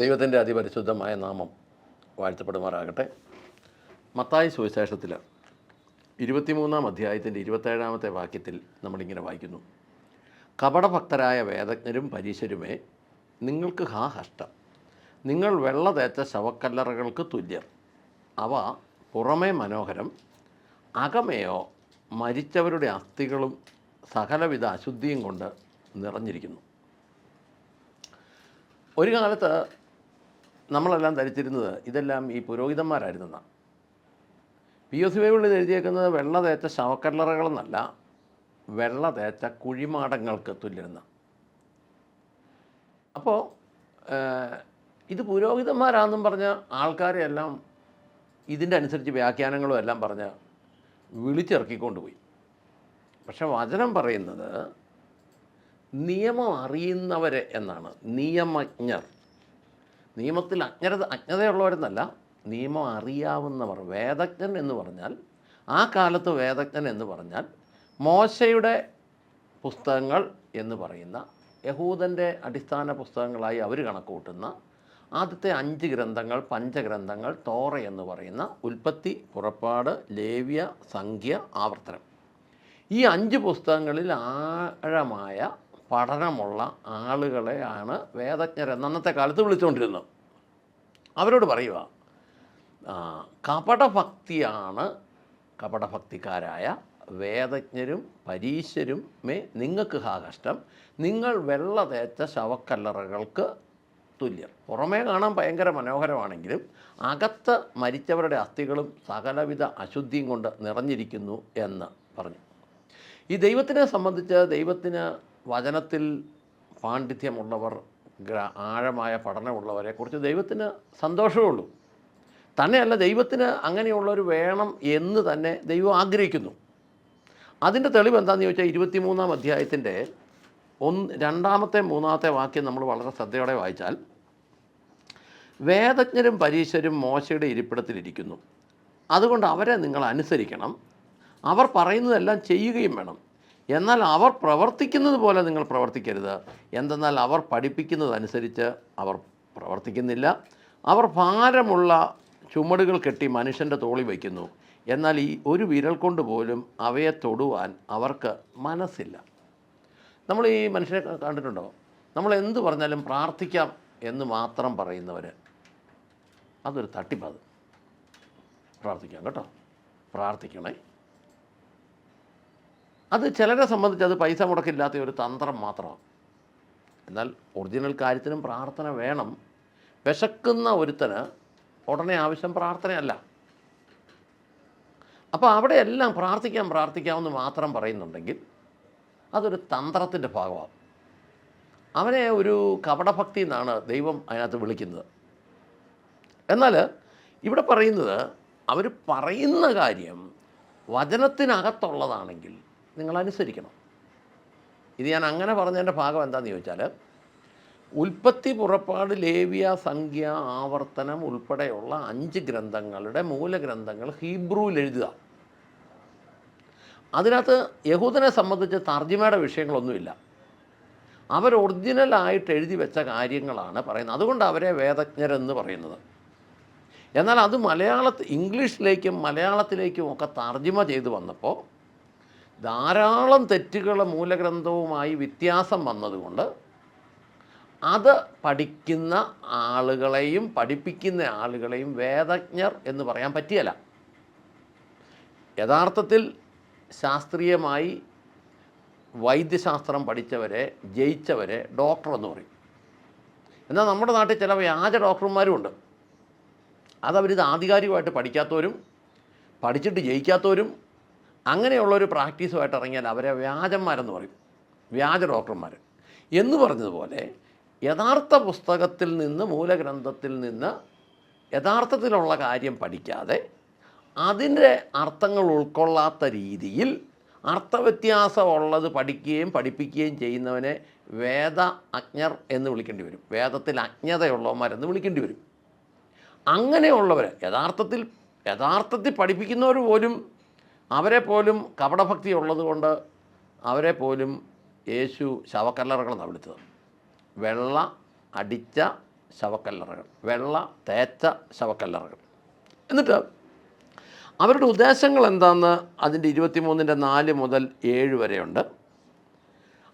ദൈവത്തിന്റെ അതിപരിശുദ്ധമായ നാമം വാഴ്ത്തപ്പെടുമാറാകട്ടെ. മത്തായി സുവിശേഷത്തിൽ ഇരുപത്തിമൂന്നാം അധ്യായത്തിന്റെ ഇരുപത്തേഴാമത്തെ വാക്യത്തിൽ നമ്മളിങ്ങനെ വായിക്കുന്നു. കപടഭക്തരായ വേദജ്ഞരും പരീശരുമേ നിങ്ങൾക്ക് ഹാ കഷ്ടം. നിങ്ങൾ വെള്ള തേച്ച ശവക്കല്ലറകൾക്ക് തുല്യർ. അവ പുറമേ മനോഹരം. അകമേയോ മരിച്ചവരുടെ അസ്ഥികളും സകലവിധ അശുദ്ധിയും കൊണ്ട് നിറഞ്ഞിരിക്കുന്നു. ഒരു കാലത്ത് നമ്മളെല്ലാം ധരിച്ചിരുന്നത് ഇതെല്ലാം ഈ പുരോഹിതന്മാരായിരുന്നെന്നാണ് പി എസ് ബൈബിളിൽ എഴുതിയേക്കുന്നത് വെള്ള തേച്ച ശവക്കല്ലറകളെന്നല്ല വെള്ള തേച്ച കുഴിമാടങ്ങൾക്ക് തുല്യരുന്ന അപ്പോൾ ഇത് പുരോഹിതന്മാരാണെന്നും പറഞ്ഞ ആൾക്കാരെ എല്ലാം ഇതിന്റെ അനുസരിച്ച് വ്യാഖ്യാനങ്ങളും എല്ലാം പറഞ്ഞ് വിളിച്ചിറക്കിക്കൊണ്ടുപോയി. പക്ഷെ വചനം പറയുന്നത് നിയമം അറിയുന്നവരെ എന്നാണ്. നിയമജ്ഞർ. നിയമത്തിൽ അജ്ഞത അജ്ഞതയുള്ളവരെന്നല്ല നിയമം അറിയാവുന്നവർ. വേദജ്ഞൻ എന്ന് പറഞ്ഞാൽ ആ കാലത്ത് വേദജ്ഞൻ എന്ന് പറഞ്ഞാൽ മോശയുടെ പുസ്തകങ്ങൾ എന്ന് പറയുന്ന യഹൂദന്റെ അടിസ്ഥാന പുസ്തകങ്ങളായി അവർ കണക്കുകൂട്ടുന്ന ആദ്യത്തെ അഞ്ച് ഗ്രന്ഥങ്ങൾ പഞ്ചഗ്രന്ഥങ്ങൾ തോറ എന്ന് പറയുന്ന ഉൽപ്പത്തി പുറപ്പാട് ലേവ്യ സംഖ്യ ആവർത്തനം. ഈ അഞ്ച് പുസ്തകങ്ങളിൽ ആഴമായ പഠനമുള്ള ആളുകളെയാണ് വേദജ്ഞരെന്ന് അന്നത്തെ കാലത്ത് വിളിച്ചുകൊണ്ടിരുന്നത് അവരോട് പറയുക കപടഭക്തിയാണ് കപടഭക്തിക്കാരായ വേദജ്ഞരും പരീശരും മേ നിങ്ങൾക്ക് ഹാ കഷ്ടം. നിങ്ങൾ വെള്ള തേച്ച ശവക്കല്ലറകൾക്ക് തുല്യർ. പുറമേ കാണാൻ ഭയങ്കര മനോഹരമാണെങ്കിലും അകത്ത് മരിച്ചവരുടെ അസ്ഥികളും സകലവിധ അശുദ്ധിയും കൊണ്ട് നിറഞ്ഞിരിക്കുന്നു എന്ന് പറഞ്ഞു. ഈ ദൈവത്തിനെ സംബന്ധിച്ച് ദൈവത്തിന് വചനത്തിൽ പാണ്ഡിത്യമുള്ളവർ ആഴമായ പഠനമുള്ളവരെ കുറിച്ച് ദൈവത്തിന് സന്തോഷമേ ഉള്ളൂ. തന്നെയല്ല ദൈവത്തിന് അങ്ങനെയുള്ളവർ വേണം എന്ന് തന്നെ ദൈവം ആഗ്രഹിക്കുന്നു. അതിന്റെ തെളിവ് എന്താണെന്ന് ചോദിച്ചാൽ ഇരുപത്തിമൂന്നാം അധ്യായത്തിന്റെ ഒന്ന് രണ്ടാമത്തെ മൂന്നാമത്തെ വാക്യം നമ്മൾ വളരെ ശ്രദ്ധയോടെ വായിച്ചാൽ വേദജ്ഞരും പരീശരും മോശയുടെ ഇരിപ്പിടത്തിലിരിക്കുന്നു. അതുകൊണ്ട് അവരെ നിങ്ങൾ അനുസരിക്കണം. അവർ പറയുന്നതെല്ലാം ചെയ്യുകയും വേണം. എന്നാൽ അവർ പ്രവർത്തിക്കുന്നത് പോലെ നിങ്ങൾ പ്രവർത്തിക്കരുത്. എന്തെന്നാൽ അവർ പഠിപ്പിക്കുന്നതനുസരിച്ച് അവർ പ്രവർത്തിക്കുന്നില്ല. അവർ ഭാരമുള്ള ചുമടുകൾ കെട്ടി മനുഷ്യന്റെ തോളി വയ്ക്കുന്നു. എന്നാൽ ഈ ഒരു വിരൽ കൊണ്ട് പോലും അവയെ തൊടുവാൻ അവർക്ക് മനസ്സില്ല. നമ്മൾ ഈ മനുഷ്യരെ കണ്ടിട്ടുണ്ടോ? നമ്മൾ എന്ത് പറഞ്ഞാലും പ്രാർത്ഥിക്കാം എന്ന് മാത്രം പറയുന്നവർ അതൊരു തട്ടിപ്പത് പ്രാർത്ഥിക്കാം കേട്ടോ. പ്രാർത്ഥിക്കണേ. അത് ചിലരെ സംബന്ധിച്ച് അത് പൈസ മുടക്കില്ലാത്ത ഒരു തന്ത്രം മാത്രമാണ്. എന്നാൽ ഒറിജിനൽ കാര്യത്തിനും പ്രാർത്ഥന വേണം. വിശക്കുന്ന ഒരുത്തന് ഉടനെ ആവശ്യം പ്രാർത്ഥനയല്ല. അപ്പോൾ അവിടെയെല്ലാം പ്രാർത്ഥിക്കാം പ്രാർത്ഥിക്കാമെന്ന് മാത്രം പറയുന്നുണ്ടെങ്കിൽ അതൊരു തന്ത്രത്തിന്റെ ഭാഗമാണ്. അവനെ ഒരു കപടഭക്തി എന്നാണ് ദൈവം അതിനകത്ത് വിളിക്കുന്നത്. എന്നാൽ ഇവിടെ പറയുന്നത് അവർ പറയുന്ന കാര്യം വചനത്തിനകത്തുള്ളതാണെങ്കിൽ നിങ്ങൾ അനുസരിക്കണം ഇത് ഞാൻ അങ്ങനെ പറഞ്ഞതിന്റെ ഭാഗം എന്താണെന്ന് ചോദിച്ചാൽ ഉൽപ്പത്തി പുറപ്പാട് ലേവിയ സംഖ്യ ആവർത്തനം ഉൾപ്പെടെയുള്ള അഞ്ച് ഗ്രന്ഥങ്ങളുടെ മൂലഗ്രന്ഥങ്ങൾ ഹീബ്രുവിൽ എഴുതുക. അതിനകത്ത് യഹൂദനെ സംബന്ധിച്ച് തർജിമയുടെ വിഷയങ്ങളൊന്നുമില്ല. അവർ ഒറിജിനലായിട്ട് എഴുതി വെച്ച കാര്യങ്ങളാണ് പറയുന്നത്. അതുകൊണ്ട് അവരെ വേദജ്ഞരെന്ന് പറയുന്നത്. എന്നാൽ അത് മലയാളത്തിൽ ഇംഗ്ലീഷിലേക്കും മലയാളത്തിലേക്കും ഒക്കെ തർജിമ ചെയ്തു വന്നപ്പോൾ ധാരാളം തെറ്റുകൾ മൂലഗ്രന്ഥവുമായി വ്യത്യാസം വന്നതുകൊണ്ട് അത് പഠിക്കുന്ന ആളുകളെയും പഠിപ്പിക്കുന്ന ആളുകളെയും വേദജ്ഞർ എന്ന് പറയാൻ പറ്റിയല്ല. യഥാർത്ഥത്തിൽ ശാസ്ത്രീയമായി വൈദ്യശാസ്ത്രം പഠിച്ചവരെ ജയിച്ചവരെ ഡോക്ടർ എന്ന് പറയും. എന്നാൽ നമ്മുടെ നാട്ടിൽ ചില വ്യാജ ഡോക്ടർമാരും ഉണ്ട്. അതവരിത് ആധികാരികമായിട്ട് പഠിക്കാത്തവരും പഠിച്ചിട്ട് ജയിക്കാത്തവരും അങ്ങനെയുള്ളൊരു പ്രാക്ടീസുമായിട്ട് ഇറങ്ങിയാൽ അവരെ വ്യാജന്മാരെന്ന് പറയും. വ്യാജ ഡോക്ടർമാർ എന്ന് പറഞ്ഞതുപോലെ യഥാർത്ഥ പുസ്തകത്തിൽ നിന്ന് മൂലഗ്രന്ഥത്തിൽ നിന്ന് യഥാർത്ഥത്തിലുള്ള കാര്യം പഠിക്കാതെ അതിന്റെ അർത്ഥങ്ങൾ ഉൾക്കൊള്ളാത്ത രീതിയിൽ അർത്ഥവ്യത്യാസമുള്ളത് പഠിക്കുകയും പഠിപ്പിക്കുകയും ചെയ്യുന്നവനെ വേദ അജ്ഞർ എന്ന് വിളിക്കേണ്ടി വരും. വേദത്തിൽ അജ്ഞതയുള്ളവന്മാരെന്ന് വിളിക്കേണ്ടി വരും. അങ്ങനെയുള്ളവർ യഥാർത്ഥത്തിൽ യഥാർത്ഥത്തിൽ പഠിപ്പിക്കുന്നവർ പോലും അവരെ പോലും കപടഭക്തി ഉള്ളതുകൊണ്ട് അവരെ പോലും യേശു ശവക്കല്ലറകൾ വിളിച്ചത്. വെള്ള അടിച്ച ശവക്കല്ലറകൾ വെള്ള തേച്ച ശവക്കല്ലറകൾ. എന്നിട്ട് അവരുടെ ഉദ്ദേശങ്ങൾ എന്താണെന്ന് അതിന്റെ ഇരുപത്തിമൂന്നിന്റെ നാല് മുതൽ ഏഴ് വരെയുണ്ട്.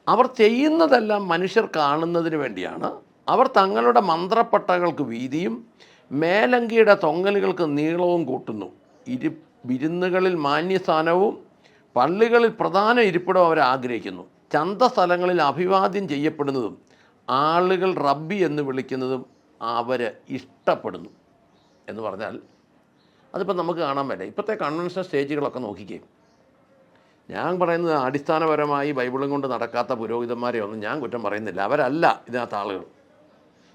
അവർ ചെയ്യുന്നതെല്ലാം മനുഷ്യർ കാണുന്നതിന് വേണ്ടിയാണ്. അവർ തങ്ങളുടെ മന്ത്രപ്പട്ടകൾക്ക് വീതിയും മേലങ്കിയുടെ തൊങ്ങലുകൾക്ക് നീളവും കൂട്ടുന്നു. ഇരു വിരുന്നുകളിൽ മാന്യസ്ഥാനവും പള്ളികളിൽ പ്രധാന ഇരിപ്പിടവും അവർ ആഗ്രഹിക്കുന്നു. ചന്ത സ്ഥലങ്ങളിൽ അഭിവാദ്യം ചെയ്യപ്പെടുന്നതും ആളുകൾ റബ്ബി എന്ന് വിളിക്കുന്നതും അവർ ഇഷ്ടപ്പെടുന്നു എന്ന് പറഞ്ഞാൽ അതിപ്പോൾ നമുക്ക് കാണാൻ പറ്റില്ല. ഇപ്പോഴത്തെ കൺവെൻഷൻ സ്റ്റേജുകളൊക്കെ നോക്കിക്കേ. ഞാൻ പറയുന്നത് അടിസ്ഥാനപരമായി ബൈബിളും കൊണ്ട് നടക്കാത്ത പുരോഹിതന്മാരെ ഒന്നും ഞാൻ കുറ്റം പറയുന്നില്ല. അവരല്ല ഇതിനകത്ത് ആളുകൾ.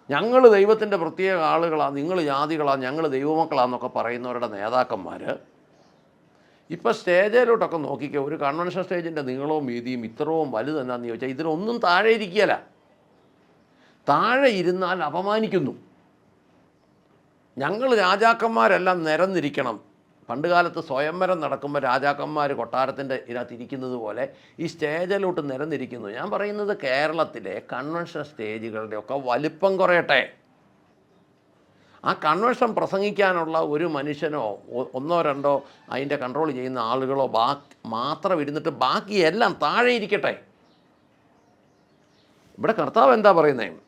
ഞങ്ങൾ ദൈവത്തിന്റെ പ്രത്യേക ആളുകളാണ് നിങ്ങൾ ജാതികളാണ് ഞങ്ങൾ ദൈവമക്കളാണെന്നൊക്കെ പറയുന്നവരുടെ നേതാക്കന്മാർ ഇപ്പോൾ സ്റ്റേജിലോട്ടൊക്കെ നോക്കിക്കോ ഒരു കൺവെൻഷൻ സ്റ്റേജിന്റെ നീളവും വീതിയും ഇത്രവും വലുതെന്നാന്ന് ചോദിച്ചാൽ ഇതിലൊന്നും താഴെ ഇരിക്കുകയല്ല. താഴെ ഇരുന്നാൽ അപമാനിക്കുന്നു. ഞങ്ങൾ രാജാക്കന്മാരെല്ലാം നിരന്നിരിക്കണം. പണ്ട് കാലത്ത് സ്വയംവരം നടക്കുമ്പോൾ രാജാക്കന്മാർ കൊട്ടാരത്തിന്റെ ഇതിനകത്ത് ഇരിക്കുന്നത് പോലെ ഈ സ്റ്റേജിലോട്ട് നിരന്നിരിക്കുന്നു. ഞാൻ പറയുന്നത് കേരളത്തിലെ കൺവെൻഷൻ സ്റ്റേജുകളുടെയൊക്കെ വലിപ്പം കുറയട്ടെ. ആ കൺവെൻഷൻ പ്രസംഗിക്കാനുള്ള ഒരു മനുഷ്യനോ ഒന്നോ രണ്ടോ അതിന്റെ കൺട്രോൾ ചെയ്യുന്ന ആളുകളോ ബാക്കി മാത്രം ഇരുന്നിട്ട് ബാക്കി എല്ലാം താഴെ ഇരിക്കട്ടെ. ഇവിടെ കർത്താവ് എന്താ പറയുന്നത്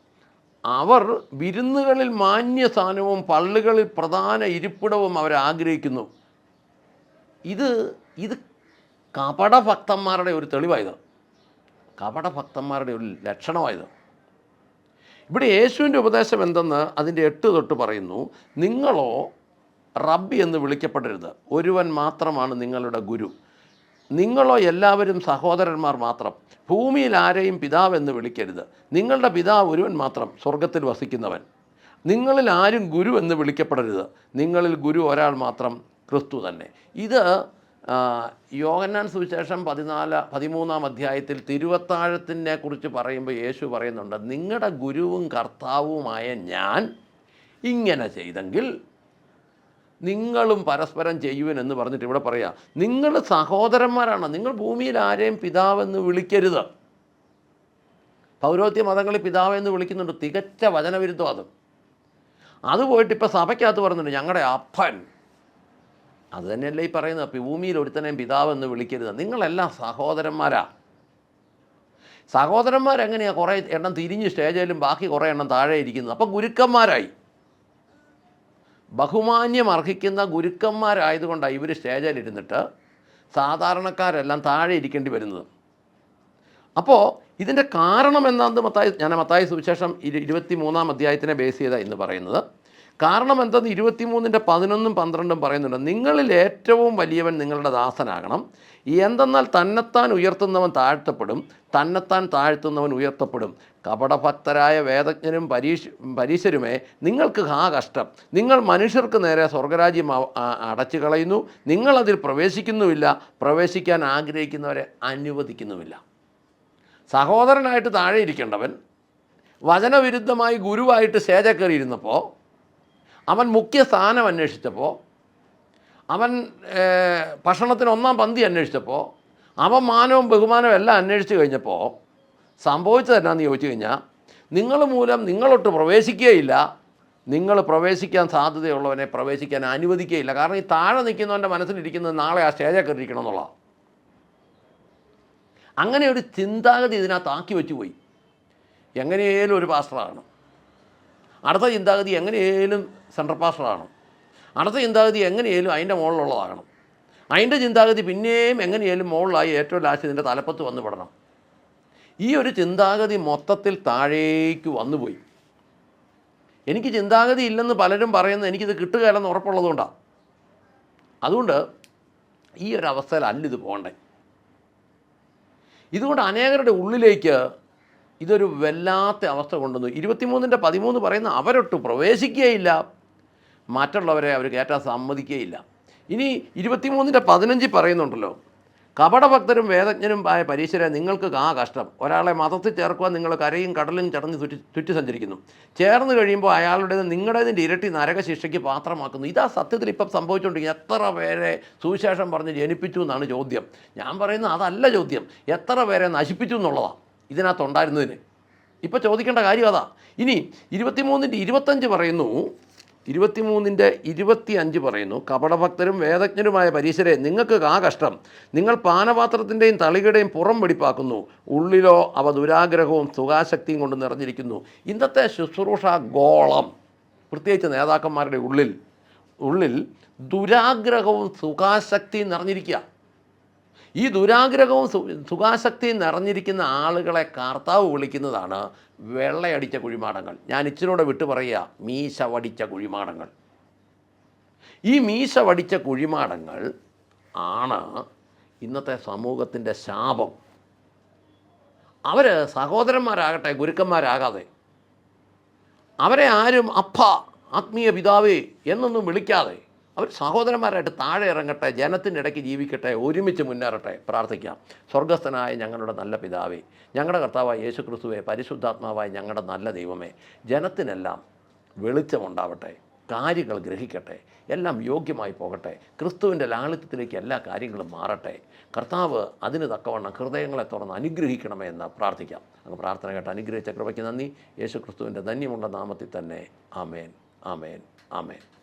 അവർ വിരുന്നുകളിൽ മാന്യസ്ഥാനവും പള്ളികളിൽ പ്രധാന ഇരിപ്പിടവും അവർ ആഗ്രഹിക്കുന്നു. ഇത് ഇത് കപടഭക്തന്മാരുടെ ഒരു തെളിവായത് കപടഭക്തന്മാരുടെ ഒരു ലക്ഷണമായത് ഇവിടെ യേശുവിന്റെ ഉപദേശം എന്തെന്ന് അതിന്റെ എട്ട് തൊട്ട് പറയുന്നു നിങ്ങളോ റബ്ബി എന്ന് വിളിക്കപ്പെടരുത്. ഒരുവൻ മാത്രമാണ് നിങ്ങളുടെ ഗുരു. നിങ്ങളോ എല്ലാവരും സഹോദരന്മാർ മാത്രം. ഭൂമിയിൽ ആരെയും പിതാവ് എന്ന് വിളിക്കരുത്. നിങ്ങളുടെ പിതാവ് ഒരുവൻ മാത്രം സ്വർഗത്തിൽ വസിക്കുന്നവൻ. നിങ്ങളിൽ ആരും ഗുരു എന്ന് വിളിക്കപ്പെടരുത്. നിങ്ങളിൽ ഗുരു ഒരാൾ മാത്രം ക്രിസ്തു തന്നെ. ഇത് ആ, യോഹന്നാൻ സുവിശേഷം പതിനാല് പതിമൂന്നാം അധ്യായത്തിൽ തിരുവത്താഴത്തിനെ കുറിച്ച് പറയുമ്പോൾ യേശു പറയുന്നുണ്ട് നിങ്ങളുടെ ഗുരുവും കർത്താവുമായ ഞാൻ ഇങ്ങനെ ചെയ്തെങ്കിൽ നിങ്ങളും പരസ്പരം ചെയ്യുവൻ എന്ന് പറഞ്ഞിട്ട് ഇവിടെ പറയാം നിങ്ങൾ സഹോദരന്മാരാണ് നിങ്ങൾ ഭൂമിയിൽ ആരെയും പിതാവെന്ന് വിളിക്കരുത്. പൗരോത്യ മതങ്ങളിൽ പിതാവെന്ന് വിളിക്കുന്നുണ്ട് തികച്ച വചനവിരുദ്ധം അത്. അത് പോയിട്ട് ഇപ്പോൾ സഭയ്ക്കകത്ത് പറഞ്ഞിട്ടുണ്ട് ഞങ്ങളുടെ അപ്പൻ അത് തന്നെയല്ലേ ഈ പറയുന്നത്? ഭൂമിയിൽ ഒരുത്തനെയും പിതാവെന്ന് വിളിക്കരുത്. നിങ്ങളെല്ലാം സഹോദരന്മാരാ. സഹോദരന്മാരെങ്ങനെയാണ് കുറേ എണ്ണം തിരിഞ്ഞ് സ്റ്റേജിലും ബാക്കി കുറേ എണ്ണം താഴെ ഇരിക്കുന്നത്? അപ്പോൾ ഗുരുക്കന്മാരായി. ബഹുമാന്യം അർഹിക്കുന്ന ഗുരുക്കന്മാരായതുകൊണ്ടാണ് ഇവർ സ്റ്റേജിലിരുന്നിട്ട് സാധാരണക്കാരെല്ലാം താഴെ ഇരിക്കേണ്ടി വരുന്നത്. അപ്പോൾ ഇതിന്റെ കാരണം എന്താണെന്ന് മത്തായി ഞാൻ മത്തായി സുവിശേഷം ഇരു ഇരുപത്തി മൂന്നാം അധ്യായത്തിനെ ബേസ് ചെയ്താണ് ഇന്ന് പറയുന്നത്. കാരണം എന്തെന്ന് ഇരുപത്തിമൂന്നിന്റെ പതിനൊന്നും പന്ത്രണ്ടും പറയുന്നുണ്ട്. നിങ്ങളിൽ ഏറ്റവും വലിയവൻ നിങ്ങളുടെ ദാസനാകണം. എന്തെന്നാൽ തന്നെത്താൻ ഉയർത്തുന്നവൻ താഴ്ത്തപ്പെടും. തന്നെത്താൻ താഴ്ത്തുന്നവൻ ഉയർത്തപ്പെടും. കപടഭക്തരായ വേദജ്ഞരും പരീഷ് പരീശരുമേ നിങ്ങൾക്ക് ആ കഷ്ടം. നിങ്ങൾ മനുഷ്യർക്ക് നേരെ സ്വർഗരാജ്യം അടച്ചു കളയുന്നു നിങ്ങളതിൽ പ്രവേശിക്കുന്നുമില്ല. പ്രവേശിക്കാൻ ആഗ്രഹിക്കുന്നവരെ അനുവദിക്കുന്നുമില്ല. സഹോദരനായിട്ട് താഴെ ഇരിക്കേണ്ടവൻ വചനവിരുദ്ധമായി ഗുരുവായിട്ട് സ്റ്റേജ കയറിയിരുന്നപ്പോൾ അവൻ മുഖ്യ സ്ഥാനം അന്വേഷിച്ചപ്പോൾ അവൻ ഭക്ഷണത്തിന് ഒന്നാം പന്തി അന്വേഷിച്ചപ്പോൾ അവൻ മാനവും ബഹുമാനവും എല്ലാം അന്വേഷിച്ച് കഴിഞ്ഞപ്പോൾ സംഭവിച്ചത് എന്നാന്ന് ചോദിച്ചു കഴിഞ്ഞാൽ നിങ്ങൾ മൂലം നിങ്ങളൊട്ട് പ്രവേശിക്കുകയില്ല. നിങ്ങൾ പ്രവേശിക്കാൻ സാധ്യതയുള്ളവനെ പ്രവേശിക്കാൻ അനുവദിക്കുകയില്ല. കാരണം ഈ താഴെ നിൽക്കുന്നവന്റെ മനസ്സിലിരിക്കുന്നത് നാളെ ആ സ്റ്റേജിൽ ഇരിക്കണം എന്നുള്ളതാണ്. അങ്ങനെ ഒരു ചിന്താഗതി ഇതിനകത്ത് ആക്കി വെച്ച് പോയി. എങ്ങനെയേലും ഒരു പാസ്റ്ററാണ് അടുത്ത ചിന്താഗതി എങ്ങനെയേലും സെൻട്രൽ പാസ്റ്ററാണ് അടുത്ത ചിന്താഗതി എങ്ങനെയായാലും അതിന്റെ മുകളിലുള്ളതാകണം. അതിന്റെ ചിന്താഗതി പിന്നെയും എങ്ങനെയാലും മുകളിലായി ഏറ്റവും ലാസ്റ്റ് ഇതിന്റെ തലപ്പത്ത് വന്നു പെടണം. ഈ ഒരു ചിന്താഗതി മൊത്തത്തിൽ താഴേക്ക് വന്നുപോയി എനിക്ക് ചിന്താഗതി ഇല്ലെന്ന് പലരും പറയുന്നത് എനിക്കിത് കിട്ടുകയില്ലെന്ന് ഉറപ്പുള്ളതുകൊണ്ടാണ് അതുകൊണ്ട് ഈ ഒരു അവസ്ഥയിലല്ല ഇത് പോകണ്ടേ. ഇതുകൊണ്ട് അനേകരുടെ ഉള്ളിലേക്ക് ഇതൊരു വല്ലാത്ത അവസ്ഥ കൊണ്ടുവന്നു. ഇരുപത്തിമൂന്നിന്റെ പതിമൂന്ന് പറയുന്ന അവരൊട്ട് പ്രവേശിക്കുകയില്ല. മറ്റുള്ളവരെ അവർ കയറ്റാൻ സമ്മതിക്കുകയില്ല ഇനി ഇരുപത്തിമൂന്നിന്റെ പതിനഞ്ചിൽ പറയുന്നുണ്ടല്ലോ കപടഭക്തരും വേദജ്ഞരും ആയ പരീശരെ നിങ്ങൾക്ക് ആ കഷ്ടം. ഒരാളെ മതത്തിൽ ചേർക്കുവാൻ നിങ്ങൾ കരയും കടലും ചടഞ്ഞ് ചുറ്റി ചുറ്റി സഞ്ചരിക്കുന്നു. ചേർന്ന് കഴിയുമ്പോൾ അയാളുടേത് നിങ്ങളുടേതിന്റെ ഇരട്ടി നരകശിക്ഷയ്ക്ക് പാത്രമാക്കുന്നു. ഇതാ സത്യത്തിൽ ഇപ്പം സംഭവിച്ചുകൊണ്ടിരിക്കുന്നത്. എത്ര പേരെ സുവിശേഷം പറഞ്ഞ് ജനിപ്പിച്ചു എന്നാണ് ചോദ്യം. ഞാൻ പറയുന്നത് അതല്ല ചോദ്യം. എത്ര പേരെ നശിപ്പിച്ചു എന്നുള്ളതാണ് ഇതിനകത്തുണ്ടായിരുന്നതിന്. ഇപ്പോൾ ചോദിക്കേണ്ട കാര്യം അതാ. ഇനി ഇരുപത്തിമൂന്നിന്റെ ഇരുപത്തഞ്ച് പറയുന്നു ഇരുപത്തിമൂന്നിന്റെ ഇരുപത്തി അഞ്ച് പറയുന്നു കപടഭക്തരും വേദജ്ഞരുമായ പരീശരെ നിങ്ങൾക്ക് ആ കഷ്ടം. നിങ്ങൾ പാനപാത്രത്തിന്റെയും തളികയുടെയും പുറം വെടിപ്പാക്കുന്നു. ഉള്ളിലോ അവ ദുരാഗ്രഹവും സുഖാശക്തിയും കൊണ്ട് നിറഞ്ഞിരിക്കുന്നു. ഇന്നത്തെ ശുശ്രൂഷ ഗോളം. പ്രത്യേകിച്ച് നേതാക്കന്മാരുടെ ഉള്ളിൽ ഉള്ളിൽ ദുരാഗ്രഹവും സുഖാശക്തിയും നിറഞ്ഞിരിക്കുക. ഈ ദുരാഗ്രഹവും സുഖാശക്തിയും നിറഞ്ഞിരിക്കുന്ന ആളുകളെ കർത്താവ് വിളിക്കുന്നതാണ് വെള്ളയടിച്ച കുഴിമാടങ്ങൾ. ഞാൻ ഇച്ചിരൂടെ വിട്ടു പറയുക മീശ വടിച്ച കുഴിമാടങ്ങൾ. ഈ മീശ വടിച്ച കുഴിമാടങ്ങൾ ആണ് ഇന്നത്തെ സമൂഹത്തിന്റെ ശാപം. അവർ സഹോദരന്മാരാകട്ടെ ഗുരുക്കന്മാരാകാതെ അവരെ ആരും അപ്പ ആത്മീയ പിതാവേ എന്നൊന്നും വിളിക്കാതെ അവർ സഹോദരന്മാരായിട്ട് താഴെ ഇറങ്ങട്ടെ ജനത്തിന്റെ ഇടയ്ക്ക് ജീവിക്കട്ടെ ഒരുമിച്ച് മുന്നേറട്ടെ പ്രാർത്ഥിക്കാം. സ്വർഗസ്ഥനായ ഞങ്ങളുടെ നല്ല പിതാവേ ഞങ്ങളുടെ കർത്താവായ യേശു ക്രിസ്തുവെ പരിശുദ്ധാത്മാവായ ഞങ്ങളുടെ നല്ല ദൈവമേ ജനത്തിനെല്ലാം വെളിച്ചമുണ്ടാവട്ടെ കാര്യങ്ങൾ ഗ്രഹിക്കട്ടെ എല്ലാം യോഗ്യമായി പോകട്ടെ ക്രിസ്തുവിന്റെ ലാളിത്യത്തിലേക്ക് എല്ലാ കാര്യങ്ങളും മാറട്ടെ. കർത്താവ് അതിന് തക്കവണ്ണം ഹൃദയങ്ങളെ തുറന്ന് അനുഗ്രഹിക്കണമേ എന്ന് പ്രാർത്ഥിക്കാം. അങ്ങ് പ്രാർത്ഥന കേട്ട് അനുഗ്രഹിച്ച കൃപയ്ക്ക് നന്ദി. യേശു ക്രിസ്തുവിന്റെ ധന്യമുള്ള നാമത്തിൽ തന്നെ ആമേൻ ആമേൻ ആമേൻ.